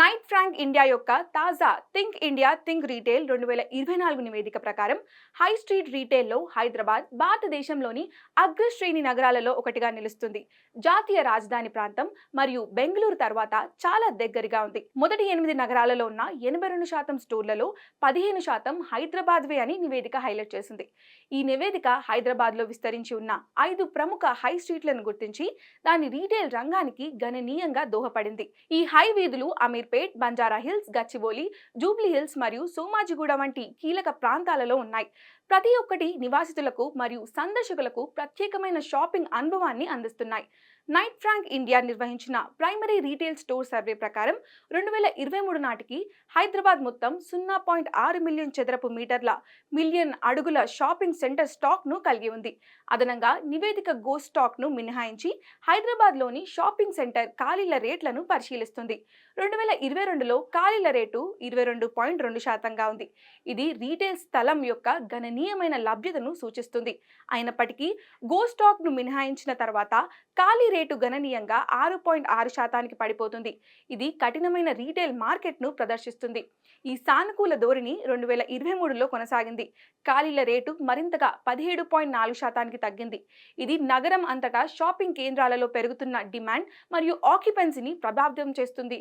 Night Frank India యొక్క తాజా think India think retail రెండు వేల ఇరవై నాలుగు నివేదిక ప్రకారం హై స్ట్రీట్ రీటైల్లో హైదరాబాద్ భారతదేశంలోని అగ్రశ్రేణి నగరాలలో ఒకటిగా నిలుస్తుంది. జాతీయ రాజధాని ప్రాంతం మరియు బెంగళూరు తర్వాత చాలా దగ్గరగా ఉంది. మొదటి ఎనిమిది నగరాలలో ఉన్న ఎనభై రెండు శాతం స్టోర్లలో పదిహేను శాతం హైదరాబాద్వే అని నివేదిక హైలైట్ చేసింది. ఈ నివేదిక హైదరాబాద్లో విస్తరించి ఉన్న ఐదు ప్రముఖ హై స్ట్రీట్లను గుర్తించి దాని రీటైల్ రంగానికి గణనీయంగా దోహపడింది. ఈ హై వీధులు అమీర్ బంజారా హిల్స్ గచ్చిబౌలి జూబ్లీ హిల్స్ మరియు సోమాజిగూడ వంటి కీలక ప్రాంతాలలో ఉన్నాయి. ప్రతి ఒక్కటి నివాసితులకు మరియు సందర్శకులకు ప్రత్యేకమైన షాపింగ్ అనుభవాన్ని అందిస్తున్నాయి. నైట్ ఫ్రాంక్ ఇండియా నిర్వహించిన ప్రైమరీ రీటైల్ స్టోర్ సర్వే ప్రకారం రెండు వేల ఇరవై మూడు నాటికి హైదరాబాద్ మొత్తం సున్నా పాయింట్ ఆరు మిలియన్ చదరపు మీటర్ల మిలియన్ అడుగుల షాపింగ్ సెంటర్ స్టాక్ను కలిగి ఉంది. అదనంగా నివేదిక గో స్టాక్ను మినహాయించి హైదరాబాద్లోని షాపింగ్ సెంటర్ ఖాళీల రేట్లను పరిశీలిస్తుంది. రెండు వేల ఇరవై రెండులో ఖాళీల రేటు ఇరవై రెండు పాయింట్ రెండు శాతంగా ఉంది. ఇది రీటైల్ స్థలం యొక్క గణనీయమైన లభ్యతను సూచిస్తుంది. అయినప్పటికీ గో స్టాక్ను మినహాయించిన తర్వాత ఖాళీ రేటు గణనీయంగా ఆరు పాయింట్ ఆరు శాతానికి పడిపోతుంది. ఇది కఠినమైన రీటైల్ మార్కెట్ను ప్రదర్శిస్తుంది. ఈ సానుకూల ధోరణి రెండు వేల ఇరవై మూడులో కొనసాగింది. ఖాళీల రేటు మరింతగా పదిహేడు పాయింట్ నాలుగు శాతానికి తగ్గింది. ఇది నగరం అంతటా షాపింగ్ కేంద్రాలలో పెరుగుతున్న డిమాండ్ మరియు ఆక్యుపెన్సీని ప్రభావితం చేస్తుంది.